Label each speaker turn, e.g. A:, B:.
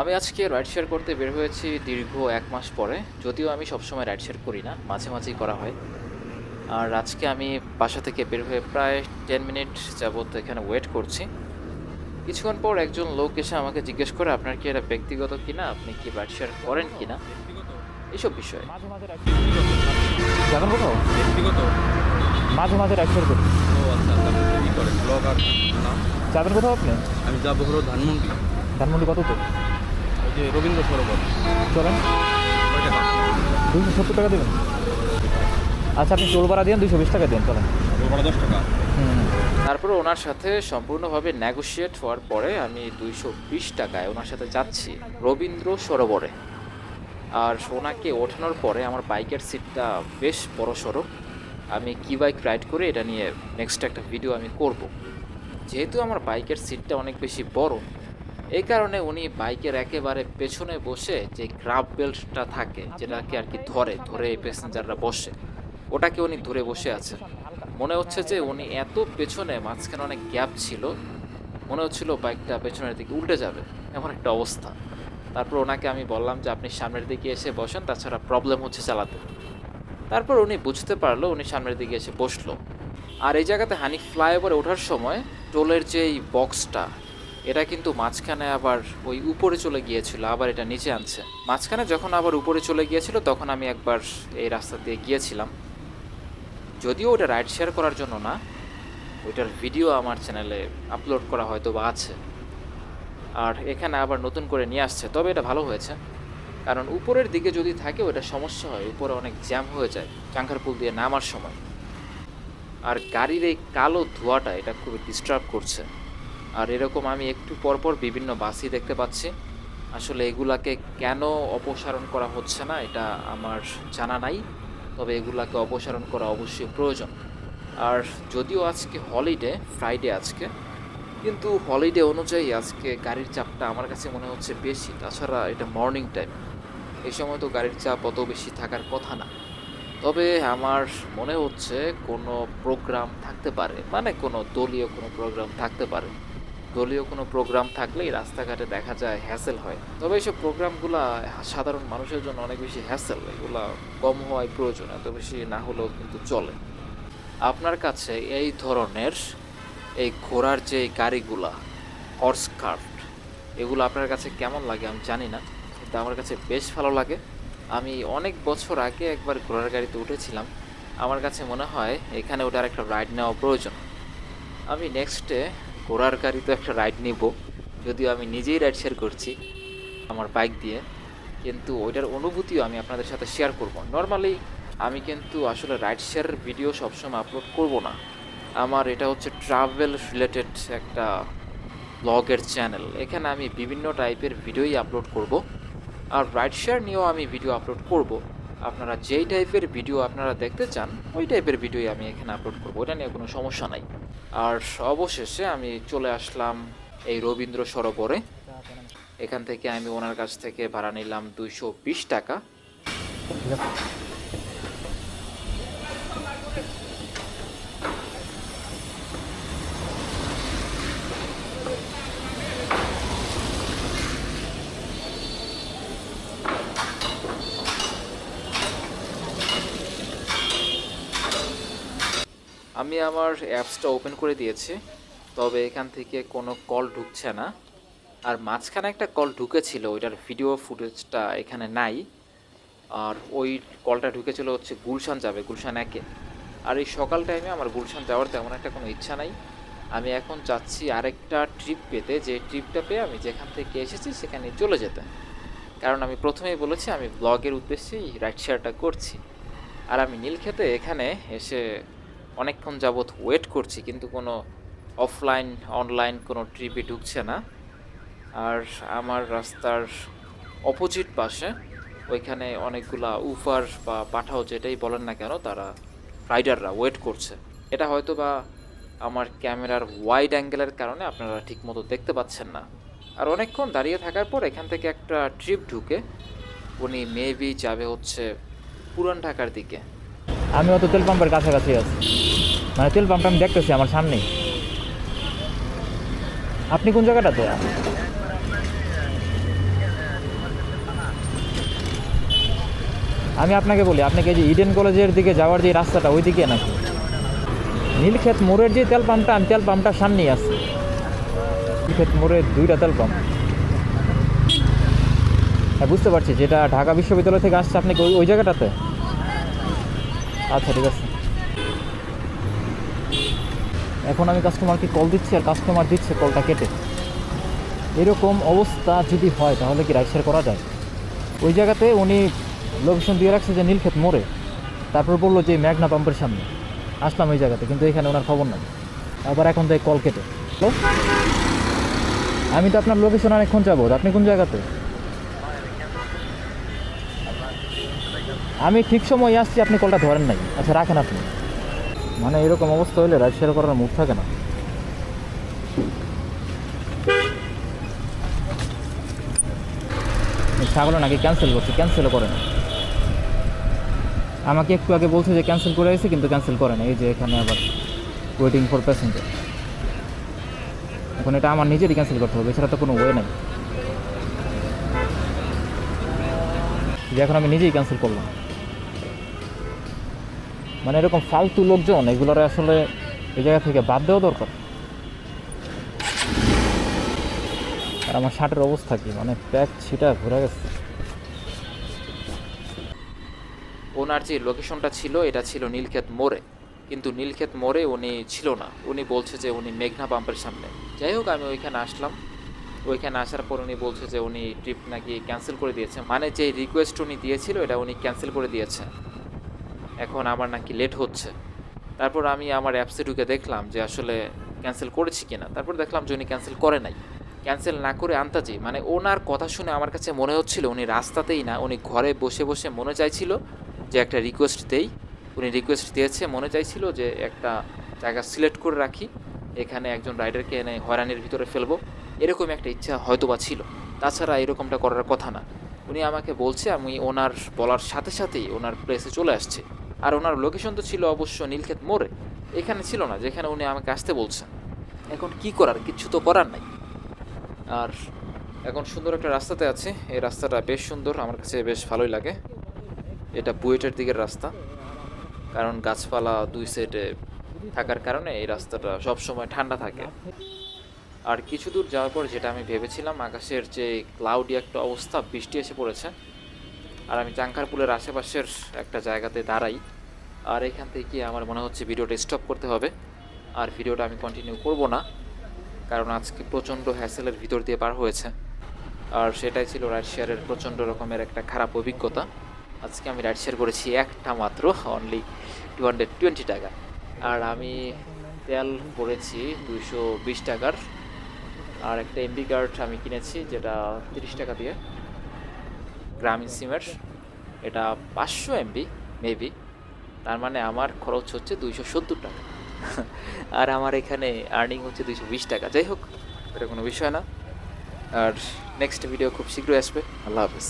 A: আমি আজকে ride share করতে বের হয়েছি দীর্ঘ এক মাস পরে যদিও আমি সবসময় রাইড শেয়ার করি না মাঝে মাঝেই করা হয়। আর আজকে আমি বাসা থেকে বের হয়ে প্রায় টেন মিনিট যাবত এখানে ওয়েট করছি। কিছুক্ষণ পর একজন লোক এসে আমাকে জিজ্ঞেস করে আপনার কি এটা ব্যক্তিগত কিনা? আপনি কি রাইড শেয়ার করেন কিনা? এইসব বিষয়ে।
B: মাঝে মাঝে রাইড যাবেন কোথাও?
C: ব্যক্তিগত।
B: মাঝে মাঝে রাইড শেয়ার করি।
C: আচ্ছা আচ্ছা
B: যাবেন কোথাও আপনি?
C: আমি যাব হলো ধানমন্ডি।
B: ধানমন্ডি কত তো
C: যে রবীন্দ্র সরোবর।
B: চলেন। দুইশো সত্তর টাকা দেবেন। আচ্ছা আপনি টোল ভাড়া দিন দুইশো বিশ টাকা দেন চলেন।
C: ভাড়া দশ টাকা।
B: হুম।
A: তারপরে ওনার সাথে সম্পূর্ণভাবে নেগোশিয়েট হওয়ার পরে আমি দুইশো বিশ টাকায় ওনার সাথে যাচ্ছি রবীন্দ্র সরোবরে। আর ওনাকে ওঠানোর পরে আমার বাইকের সিটটা বেশ বড় সড়ো আমি কি বাইক রাইড করে এটা নিয়ে নেক্সট একটা ভিডিও আমি করব। যেহেতু আমার বাইকের সিটটা অনেক বেশি বড় এই কারণে উনি বাইকের একেবারে পেছনে বসে যে গ্রাফ বেল্টটা থাকে, যেটাকে আর কি ধরে ধরে প্যাসেঞ্জাররা বসে, ওটাকে উনি ধরে বসে আছে মনে হচ্ছে যে উনি এত পেছনে, মাঝখানে অনেক গ্যাপ ছিল, মনে হচ্ছিল বাইকটা পেছনের দিকে উল্টে যাবে, এমন একটা অবস্থা। তারপর ওনাকে আমি বললাম যে, আপনি সামনের দিকে এসে বসেন, তাছাড়া প্রবলেম হচ্ছে চালাতে। তারপর উনি বুঝতে পারল, উনি সামনের দিকে এসে বসল। আর এই জায়গাতে হানি ফ্লাইওভারে ওঠার সময় টোলের যে এই বক্সটা এটা কিন্তু মাঝখানে আবার ওই উপরে চলে গিয়েছিল, আবার এটা নিচে আনছে। মাঝখানে যখন আবার উপরে চলে গিয়েছিল, তখন আমি একবার এই রাস্তা দিয়ে গিয়েছিলাম। যদিও ওটা রাইড শেয়ার করার জন্য না, ওইটার ভিডিও আমার চ্যানেলে আপলোড করা হয়তো বা আছে। আর এখানে আবার নতুন করে নিয়ে আসছে, তবে এটা ভালো হয়েছে। কারণ উপরের দিকে যদি থাকে, ওটা সমস্যা হয়, উপরে অনেক জ্যাম হয়ে যায় চাঙ্কারপুল দিয়ে নামার সময়। আর গাড়ির এই কালো ধোঁয়াটা, এটা খুবই ডিস্টার্ব করছে। আর এরকম আমি একটু পরপর বিভিন্ন বাসই দেখতে পাচ্ছি। আসলে এগুলাকে কেন অপসারণ করা হচ্ছে না, এটা আমার জানা নাই। তবে এগুলাকে অপসারণ করা অবশ্যই প্রয়োজন। আর যদিও আজকে হলিডে ফ্রাইডে আজকে, কিন্তু হলিডে অনুযায়ী আজকে গাড়ির চাপটা আমার কাছে মনে হচ্ছে বেশি। তাছাড়া এটা মর্নিং টাইম এই সময় তো গাড়ির চাপ অত বেশি থাকার কথা না। তবে আমার মনে হচ্ছে কোনো প্রোগ্রাম থাকতে পারে মানে কোনো দলীয় কোনো প্রোগ্রাম থাকতে পারে। দলীয় কোনো প্রোগ্রাম থাকলেই রাস্তাঘাটে দেখা যায় হ্যাসেল হয়। তবে এইসব প্রোগ্রামগুলা সাধারণ মানুষের জন্য অনেক বেশি হ্যাসেল এগুলা কম হওয়াই প্রয়োজন এত বেশি না হলেও কিন্তু চলে। আপনার কাছে এই ধরনের এই ঘোড়ার যে গাড়িগুলা হর্স কার্ট এগুলো আপনার কাছে কেমন লাগে আমি জানি না, কিন্তু আমার কাছে বেশ ভালো লাগে। আমি অনেক বছর আগে একবার ঘোড়ার গাড়িতে উঠেছিলাম, আমার কাছে মনে হয় এখানে ওটার একটা রাইড নেওয়া প্রয়োজন। আমি নেক্সটে ঘোড়ার গাড়িতে একটা রাইড নিব। যদিও আমি নিজেই রাইড শেয়ার করছি আমার বাইক দিয়ে। কিন্তু ওইটার অনুভূতিও আমি আপনাদের সাথে শেয়ার করব। নর্মালি আমি কিন্তু আসলে রাইড শেয়ার ভিডিও সবসময় আপলোড করব না। আমার এটা হচ্ছে ট্রাভেল রিলেটেড একটা ব্লগের চ্যানেল এখানে আমি বিভিন্ন টাইপের ভিডিওই আপলোড করব। আর রাইড শেয়ার নিয়েও আমি ভিডিও আপলোড করব। আপনারা যেই টাইপের ভিডিও আপনারা দেখতে চান, ওই টাইপের ভিডিওই আমি এখানে আপলোড করব। ওটা নিয়ে কোনো সমস্যা নাই। আর অবশেষে আমি চলে আসলাম এই রবীন্দ্র সরোবরে। এখান থেকে আমি ওনার কাছ থেকে ভাড়া নিলাম দুইশো বিশ টাকা। আমি আমার অ্যাপসটা ওপেন করে দিয়েছি, তবে এখান থেকে কোনো কল ঢুকছে না। আর মাঝখানে একটা কল ঢুকেছিল, ওইটার ভিডিও ফুটেজটা এখানে নাই। আর ওই কলটা ঢুকেছিল হচ্ছে গুলশান যাবে, গুলশান একে। আর এই সকাল টাইমে আমার গুলশান যাওয়ার তেমন একটা কোনো ইচ্ছা নাই। আমি এখন চাচ্ছি আরেকটা ট্রিপ পেতে, যে ট্রিপটা পেয়ে আমি যেখান থেকে এসেছি সেখানে চলে যেতে। কারণ আমি প্রথমেই বলেছি, আমি ব্লগের উদ্দেশ্যেই রাইড শেয়ারটা করছি। আর আমি নীলক্ষেতে এখানে এসে অনেকক্ষণ যাবৎ ওয়েট করছি, কিন্তু কোনো অফলাইন অনলাইন কোনো ট্রিপে ঢুকছে না। আর আমার রাস্তার অপোজিট পাশে ওইখানে অনেকগুলা উফার বা পাঠাও যেটাই বলেন না কেন, তারা রাইডাররা ওয়েট করছে। এটা হয়তো বা আমার ক্যামেরার ওয়াইড অ্যাঙ্গেলের কারণে আপনারা ঠিকমতো দেখতে পাচ্ছেন না। আর অনেকক্ষণ দাঁড়িয়ে থাকার পর এখান থেকে একটা ট্রিপ ঢুকে, উনি মেবি যাবে হচ্ছে পুরান ঢাকার দিকে।
B: আমি অত তেল পাম্পের কাছাকাছি আছি। মানে তেল পাম্পটা আমি দেখতেছি আমার সামনেই। আপনি কোন জায়গাটাতে আমি আপনাকে বলি, আপনাকে যে ইডেন কলেজের দিকে যাওয়ার যে রাস্তাটা ওই দিকে নাকি? নীলক্ষেত মোড়ের যে তেল পাম্পটা, আমি তেল পাম্পটার সামনেই আছি। নীলক্ষেত মোড়ের দুইটা তেল পাম্প। হ্যাঁ বুঝতে পারছি, যেটা ঢাকা বিশ্ববিদ্যালয় থেকে আসছে আপনাকে ওই ওই জায়গাটাতে? আচ্ছা ঠিক আছে। এখন আমি কাস্টমারকে কল দিচ্ছি আর কাস্টমার দিচ্ছে কলটা কেটে। এরকম অবস্থা যদি হয়, তাহলে কি রাইড শেয়ার করা যায়? ওই জায়গাতে উনি লোকেশন দিয়ে রাখছে যে নীলক্ষেত মোড়ে। তারপর বলল যে ম্যাগনা পাম্পের সামনে। আসলাম ওই জায়গাতে, কিন্তু এখানে ওনার খবর নাই। আবার এখন তাই কল কেটে। আমি তো আপনার লোকেশন অনেকক্ষণ যাব। আপনি কোন জায়গাতে? আমি ঠিক সময় আসছি, আপনি কলটা ধরেন নাই। আচ্ছা রাখেন আপনি। মানে এরকম অবস্থা হলে রাইড শেয়ার করার মুখ থাকে না। ছাগল নাকি ক্যান্সেল করছে ক্যান্সেলও করে না। আমাকে একটু আগে বলছে যে ক্যান্সেল করে এসে কিন্তু ক্যান্সেল করে না। এই যে এখানে আবার ওয়েটিং ফর প্যাসেঞ্জার এখন এটা আমার নিজেরই ক্যান্সেল করতে হবে, এছাড়া তো কোনো ওয়ে নাই। যে এখন আমি নিজেই ক্যান্সেল করলাম। মানে এরকম ফালতু লোকজন এগুলোর আসলে এই জায়গা থেকে বাদ দেওয়া দরকার। আর আমার শার্টের অবস্থা কি? মানে প্যাক ছিটা ঘুরে গেছে।
A: ওনার যে লোকেশনটা ছিল, এটা ছিল নীলক্ষেত মোড়ে। কিন্তু নীলক্ষেত মোড়ে উনি ছিল না। উনি বলছে যে উনি মেঘনা পাম্পের সামনে। যাই হোক, আমি ওইখানে আসলাম। ওইখানে আসার পর উনি বলছে যে উনি ট্রিপ নাকি ক্যান্সেল করে দিয়েছে। মানে যে রিকোয়েস্ট উনি দিয়েছিল, এটা উনি ক্যান্সেল করে দিয়েছে। এখন আমার নাকি লেট হচ্ছে। তারপর আমি আমার অ্যাপসে ঢুকে দেখলাম যে আসলে ক্যান্সেল করেছি কিনা। তারপর দেখলাম যে উনি ক্যান্সেল করে নাই। ক্যান্সেল না করে আন্তাজি মানে ওনার কথা শুনে আমার কাছে মনে হচ্ছিল উনি রাস্তাতেই না, উনি ঘরে বসে বসে মনে চাইছিল যে একটা রিকোয়েস্ট দেই। উনি রিকোয়েস্ট দিয়েছে, মনে চাইছিল যে একটা জায়গা সিলেক্ট করে রাখি। এখানে একজন রাইডারকে এনে হয়রানির ভিতরে ফেলব। এরকম একটা ইচ্ছা হয়তো বা ছিল। তাছাড়া এরকমটা করার কথা না। উনি আমাকে বলছে, আমি ওনার বলার সাথে সাথেই ওনার প্লেসে চলে আসছে। আর ওনার লোকেশন তো ছিল অবশ্য নীলক্ষেত মোড়ে। এখানে ছিল না, যেখানে উনি আমাকে আসতে বলছেন। এখন কি করার? কিছু তো করার নাই। আর এখন সুন্দর একটা রাস্তাতে আছে। এই রাস্তাটা বেশ সুন্দর, আমার কাছে বেশ ভালোই লাগে। এটা বুয়েটের দিকের রাস্তা। কারণ গাছপালা দুই সাইডে থাকার কারণে এই রাস্তাটা সব সময় ঠান্ডা থাকে। আর কিছু দূর যাওয়ার পর যেটা আমি ভেবেছিলাম, আকাশের যে ক্লাউডি একটা অবস্থা, বৃষ্টি এসে পড়েছে। আর আমি চাঙ্কারপুলের আশেপাশের একটা জায়গাতে দাঁড়াই। আর এখান থেকে আমার মনে হচ্ছে ভিডিওটা স্টপ করতে হবে। আর ভিডিওটা আমি কন্টিনিউ করব না, কারণ আজকে প্রচণ্ড হ্যাসেলের ভিতর দিয়ে পার হয়েছে। আর সেটাই ছিল রাইড শেয়ারের প্রচণ্ড রকমের একটা খারাপ অভিজ্ঞতা। আজকে আমি রাইড শেয়ার করেছি একটা মাত্র অনলি টু হান্ড্রেড টোয়েন্টি টাকা। আর আমি তেল পড়েছি দুইশো বিশ টাকার। আর একটা এমবি কার্ড আমি কিনেছি, যেটা তিরিশ টাকা দিয়ে। গ্রামীণ সিমের এটা পাঁচশো এমবি মেবি তার মানে আমার খরচ হচ্ছে দুইশো সত্তর টাকা। আর আমার এখানে আর্নিং হচ্ছে দুইশো বিশ টাকা। যাই হোক, এটা কোনো বিষয় না। আর নেক্সট ভিডিও খুব শীঘ্রই আসবে। আল্লাহ হাফিজ।